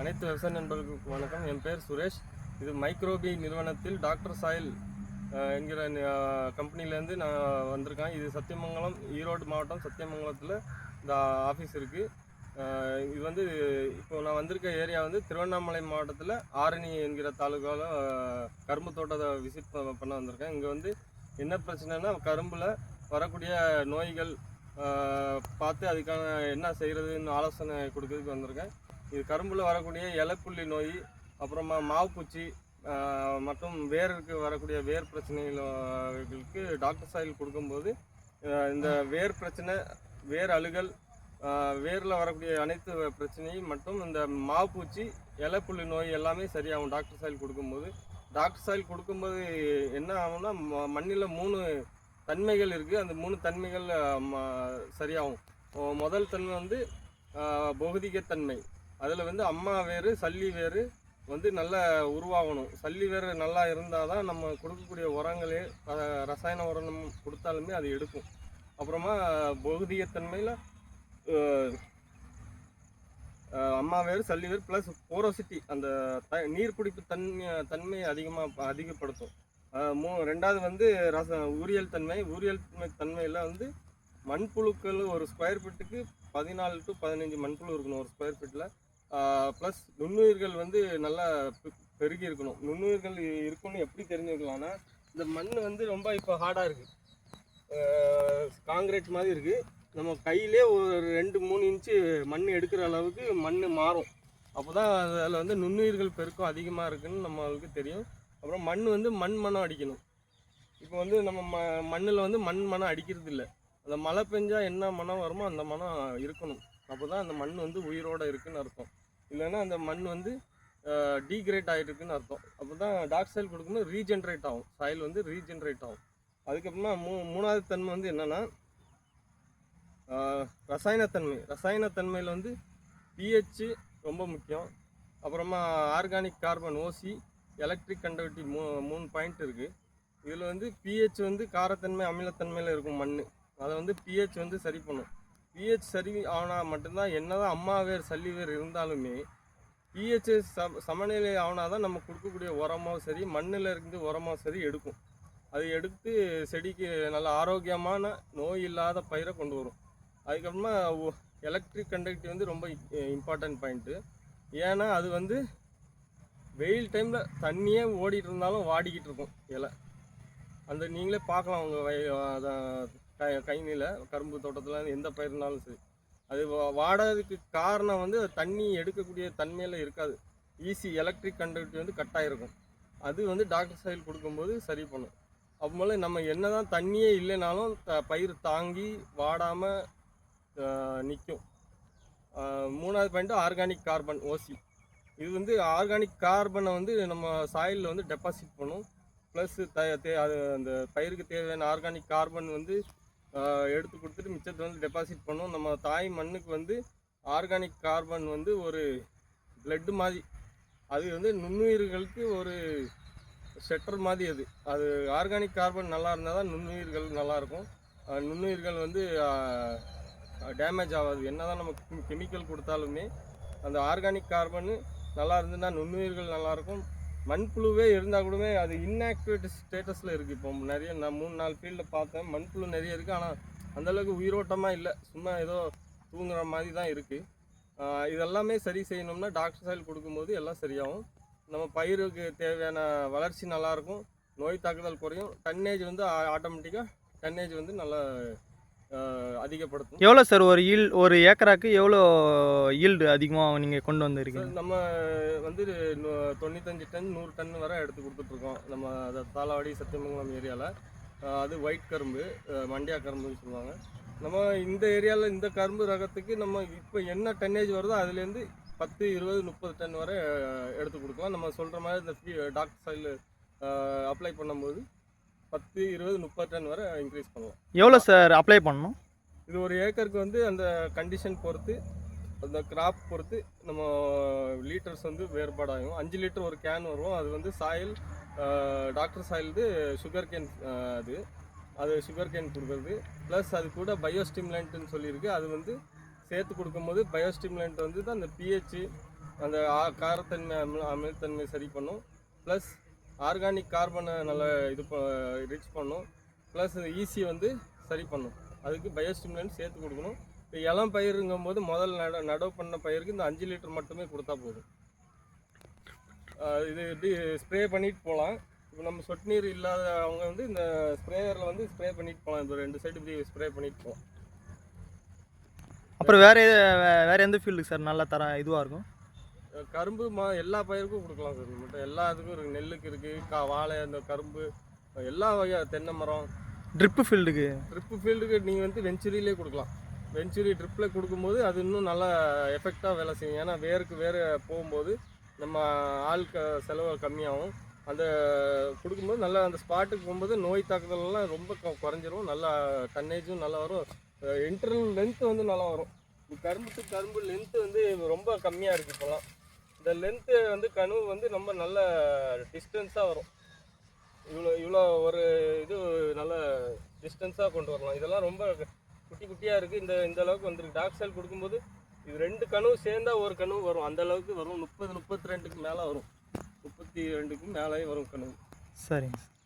அனைத்து விவசாய நண்பர்களுக்கு வணக்கம். என் பேர் சுரேஷ். இது மைக்ரோபி நிறுவனத்தில் டாக்டர் சாயில் என்கிற கம்பெனிலேருந்து நான் வந்திருக்கேன். இது சத்தியமங்கலம் ஈரோடு மாவட்டம் சத்தியமங்கலத்தில் இந்த ஆஃபீஸ் இருக்குது இது வந்து இப்போ நான் வந்திருக்க ஏரியா வந்து திருவண்ணாமலை மாவட்டத்தில் ஆரணி என்கிற தாலுகாவில் கரும்பு தோட்டத்தை விசிட் பண்ண வந்திருக்கேன். இங்கே வந்து என்ன பிரச்சனைனா கரும்பில் வரக்கூடிய நோய்கள் பார்த்து அதுக்கான என்ன செய்கிறதுன்னு ஆலோசனை கொடுக்கறதுக்கு வந்திருக்கேன். இது கரும்பில் வரக்கூடிய இலைப்புள்ளி நோய் அப்புறமா மாவுப்பூச்சி மற்றும் வேருக்கு வரக்கூடிய வேர் பிரச்சனைகளுக்கு டாக்டர் சாயில் கொடுக்கும்போது இந்த வேர் பிரச்சனை வேர் அழுகல் வேரில் வரக்கூடிய அனைத்து பிரச்சனையும் மற்றும் இந்த மாவுப்பூச்சி இலைப்புள்ளி நோய் எல்லாமே சரியாகும் டாக்டர் சாயில் கொடுக்கும்போது. டாக்டர் சாயில் கொடுக்கும்போது என்ன ஆகும்னா ம- மண்ணில் மூணு தன்மைகள் இருக்குது அந்த மூணு தன்மைகள் ம- சரியாகும். முதல் தன்மை வந்து ஆஹ், பௌதிகத்தன்மை அதில் வந்து அம்மா வேறு சல்லி வேறு வந்து நல்லா உருவாகணும். சல்லி வேறு நல்லா இருந்தால் தான் நம்ம கொடுக்கக்கூடிய உரங்களே ர- ரசாயன உரம் கொடுத்தாலுமே அது எடுக்கும். அப்புறமா பௌதிகத்தன்மையில் அம்மா வேறு சல்லி வேறு ப்ளஸ் போரோசிட்டி அந்த த நீர் பிடிப்பு தன்மை தன்மையை அதிகமாக அதிகப்படுத்தும். மூ ரெண்டாவது வந்து ரச உரியல் தன்மை. உரியல் தன்மை தன்மையில் வந்து மண்புழுக்கள் ஒரு ஸ்கொயர் ஃபீட்டுக்கு பதினாலு டு பதினஞ்சு மண்புழு இருக்கணும் ஒரு ஸ்கொயர் ஃபீட்டில் ப்ளஸ் நுண்ணுயிர்கள் வந்து நல்லா பெருகி இருக்கணும். நுண்ணுயிர்கள் இருக்குன்னு எப்படி தெரிஞ்சுக்கலாம்னா இந்த மண் வந்து ரொம்ப இப்போ ஹார்டாக இருக்குது காங்கிரீட் மாதிரி இருக்குது நம்ம கையிலே ஒரு ரெண்டு மூணு இன்ச்சு மண் எடுக்கிற அளவுக்கு மண் மாறும். அப்போ தான் அதில் வந்து நுண்ணுயிர்கள் பெருக்கம் அதிகமாக இருக்குதுன்னு நம்மளுக்கு தெரியும். அப்புறம் மண் வந்து மண் மனம் அடிக்கணும். இப்போ வந்து நம்ம ம மண்ணில் வந்து மண் மனம் அடிக்கிறது இல்லை. அந்த மழை பெஞ்சால் என்ன மனம் வருமோ அந்த மனம் இருக்கணும். அப்போ தான் அந்த மண் வந்து உயிரோடு இருக்குன்னு அர்த்தம். இல்லைன்னா அந்த மண் வந்து டீக்ரேட் ஆகிட்டுருக்குன்னு அர்த்தம். அப்போ தான் டாக் சாயில் கொடுக்கும்போது ரீஜென்ரேட் ஆகும். சாயில் வந்து ரீஜென்ரேட் ஆகும். அதுக்கப்புறமா மூ மூணாவது தன்மை வந்து என்னென்னா ரசாயனத்தன்மை. ரசாயனத்தன்மையில் வந்து பிஹெச் ரொம்ப முக்கியம். அப்புறமா organic carbon OC electric conductive மூ மூணு பாயிண்ட் இருக்குது இதில் வந்து பிஹெச் வந்து காரத்தன்மை அமிலத்தன்மையில் இருக்கும் மண் அதை வந்து பிஹெச் வந்து சரி பண்ணும். பிஹெச் சரி ஆனால் மட்டும்தான் என்னதான் அம்மா வேர் சல்லி வேர் இருந்தாலுமே பிஹெச் ச சமநிலை ஆனால் தான் நம்ம கொடுக்கக்கூடிய உரமோ சரி மண்ணில் இருந்து உரமோ சரி எடுக்கும். அது எடுத்து செடிக்கு நல்ல ஆரோக்கியமான நோய் இல்லாத பயிரை கொண்டு வரும். அதுக்கப்புறமா எலக்ட்ரிக் கண்டக்டிவ் வந்து ரொம்ப இம்பார்ட்டன்ட் பாயிண்ட்டு ஏன்னா அது வந்து வெயில் டைமில் தண்ணியே ஓடிட்டு இருந்தாலும் வாடிக்கிட்டு இருக்கும் இலை. அந்த நீங்களே பார்க்கலாம் உங்கள் வய அதான் கை கைனியில் கரும்பு தோட்டத்தில் எந்த பயிர்னாலும் சரி. அது வாடகிறதுக்கு காரணம் வந்து தண்ணி எடுக்கக்கூடிய தன்மையில் இருக்காது. ஈஸி எலக்ட்ரிக் கண்டக்டி வந்து கட் ஆகிருக்கும் அது வந்து டாக்டர் சைல் கொடுக்கும்போது சரி பண்ணும். அப்போது நம்ம என்ன தான் தண்ணியே இல்லைனாலும் த- பயிர் தாங்கி வாடாமல் நிற்கும் மூணாவது பாயிண்ட்டு ஆர்கானிக் கார்பன் ஓசி இது வந்து ஆர்கானிக் கார்பனை வந்து நம்ம சாயிலில் வந்து டெபாசிட் பண்ணும். ப்ளஸ் த தே அது அந்த பயிருக்கு தேவையான ஆர்கானிக் கார்பன் வந்து எடுத்து கொடுத்துட்டு மிச்சத்தை வந்து டெபாசிட் பண்ணும். நம்ம தாய் மண்ணுக்கு வந்து ஆர்கானிக் கார்பன் வந்து ஒரு பிளட்டு மாதிரி. அது வந்து நுண்ணுயிர்களுக்கு ஒரு ஷெட்டர் மாதிரி அது. அது ஆர்கானிக் கார்பன் நல்லா இருந்தால் தான் நுண்ணுயிர்கள் நல்லாயிருக்கும் நுண்ணுயிர்கள் வந்து டேமேஜ் ஆகாது. என்ன தான் நம்ம கெமிக்கல் கொடுத்தாலுமே அந்த ஆர்கானிக் கார்பனு நல்லா இருந்ததுன்னா நுண்ணுயிர்கள் நல்லாயிருக்கும் மண்புழுவே இருந்தால் கூடவே அது இன்ஆக்டிவேட் ஸ்டேட்டஸில் இருக்குது இப்போ நிறைய நான் மூணு நாலு ஃபீல்டில் பார்த்தேன். மண்புழு நிறைய இருக்குது ஆனால் அந்தளவுக்கு உயிரோட்டமாக இல்லை. சும்மா ஏதோ தூங்குற மாதிரி தான் இருக்குது இதெல்லாமே சரி செய்யணும்னா டாக்டர் சாயில் கொடுக்கும்போது எல்லாம் சரியாகும். நம்ம பயிருக்கு தேவையான வளர்ச்சி நல்லாயிருக்கும் நோய் தாக்குதல் குறையும். டன்னேஜ் வந்து ஆட்டோமேட்டிக்காக டன்னேஜ் வந்து நல்லா அதிகப்படுத்தும். எவ்வளோ சார் ஒரு ஈல் ஒரு ஏக்கராக்கு எவ்வளோ ஈல்டு அதிகமாக நீங்கள் கொண்டு வந்திருக்கீங்க? நம்ம வந்து தொண்ணூத்தஞ்சு டன் நூறு டன் வரை எடுத்து கொடுத்துட்ருக்கோம். நம்ம அதை தாளவாடி சத்தியமங்கலம் ஏரியாவில் அது ஒயிட் கரும்பு மண்டியா கரும்புன்னு சொல்லுவாங்க. நம்ம இந்த ஏரியாவில் இந்த கரும்பு ரகத்துக்கு நம்ம இப்போ என்ன டன்னேஜ் வருதோ அதுலேருந்து பத்து இருபது முப்பது டன் வரை எடுத்து கொடுக்கலாம். நம்ம சொல்கிற மாதிரி இந்த டாக்டர் சைடில் அப்ளை பண்ணும்போது பத்து இருபது முப்பது டன் வரை இன்க்ரீஸ் பண்ணலாம். எவ்வளோ சார் அப்ளை பண்ணணும்? இது ஒரு ஏக்கருக்கு வந்து அந்த கண்டிஷன் பொறுத்து அந்த கிராப் பொறுத்து நம்ம லீட்டர்ஸ் வந்து வேறுபாடாகும் அஞ்சு லிட்டர் ஒரு கேன் வரும். அது வந்து சாயில் டாக்டர் சாயில்து சுகர் கேன் அது. அது சுகர் கேன் கொடுக்குறது. ப்ளஸ் அது கூட பயோஸ்டிமுலண்ட்னு சொல்லியிருக்கு. அது வந்து சேர்த்து கொடுக்கும்போது பயோஸ்டிமுலண்ட் வந்து தான் அந்த பிஹெச் அந்த காரத்தன்மை அமில அமிலத்தன்மை சரி பண்ணும். ப்ளஸ் ஆர்கானிக் கார்பனை நல்லா இது ரிச் பண்ணும். ப்ளஸ் ஈஸி வந்து சரி பண்ணும். அதுக்கு பயோஸ்டிமுலன்ட் சேர்த்து கொடுக்கணும். இப்போ இளம் பயிருங்கும் போது முதல் நட நடவு பண்ண பயிருக்கு இந்த அஞ்சு லிட்டர் மட்டுமே கொடுத்தா போதும். இது எப்படி ஸ்ப்ரே பண்ணிட்டு போகலாம். இப்போ நம்ம சொட்டு நீர் இல்லாத அவங்க வந்து இந்த ஸ்ப்ரேயரில் வந்து ஸ்ப்ரே பண்ணிட்டு போகலாம். இப்போ ரெண்டு சைடு இப்படி ஸ்ப்ரே பண்ணிட்டு போகலாம். அப்புறம் வேறு வேறு எந்த ஃபீல்டுக்கு சார் நல்லா தர இதுவாக இருக்கும்? கரும்பு மா எல்லா பயிருக்கும் கொடுக்கலாம் சார். நம்மகிட்ட எல்லா இதுக்கும் இருக்குது நெல்லுக்கு இருக்குது கா வாழை அந்த கரும்பு எல்லா வகையாக தென்னை மரம். ட்ரிப்பு ஃபீல்டுக்கு ட்ரிப்பு ஃபீல்டுக்கு நீங்கள் வந்து வெஞ்சுரியிலே கொடுக்கலாம். வெஞ்சுரி ட்ரிப்பில் கொடுக்கும்போது அது இன்னும் நல்லா எஃபெக்டாக வேலை செய்யும். ஏன்னா வேருக்கு வேறு போகும்போது நம்ம ஆள் க செலவு கம்மியாகும். அந்த கொடுக்கும்போது நல்லா அந்த ஸ்பாட்டுக்கு போகும்போது நோய் தாக்குதல்லாம் ரொம்ப குறைஞ்சிரும். நல்லா டன்னேஜும் நல்லா வரும். இன்டர்னல் லென்த் வந்து நல்லா வரும். கரும்பு to கரும்பு லென்த்து வந்து ரொம்ப கம்மியாக இருக்குது இப்போலாம். இந்த லென்த்து வந்து கனவு வந்து ரொம்ப நல்ல டிஸ்டன்ஸாக வரும். இவ்வளோ இவ்வளோ ஒரு இது நல்ல டிஸ்டன்ஸாக கொண்டு வரலாம். இதெல்லாம் ரொம்ப குட்டி குட்டியாக இருக்குது இந்த இந்த அளவுக்கு வந்துருக்கு. டாக் செல் கொடுக்கும்போது இது ரெண்டு கனவு சேர்ந்தா ஒரு கனவு வரும். அந்த அளவுக்கு வரும். முப்பது முப்பத்தி ரெண்டுக்கு மேலே வரும். முப்பத்தி ரெண்டுக்கும் மேலே வரும் கனவு. சரிங்க சார்.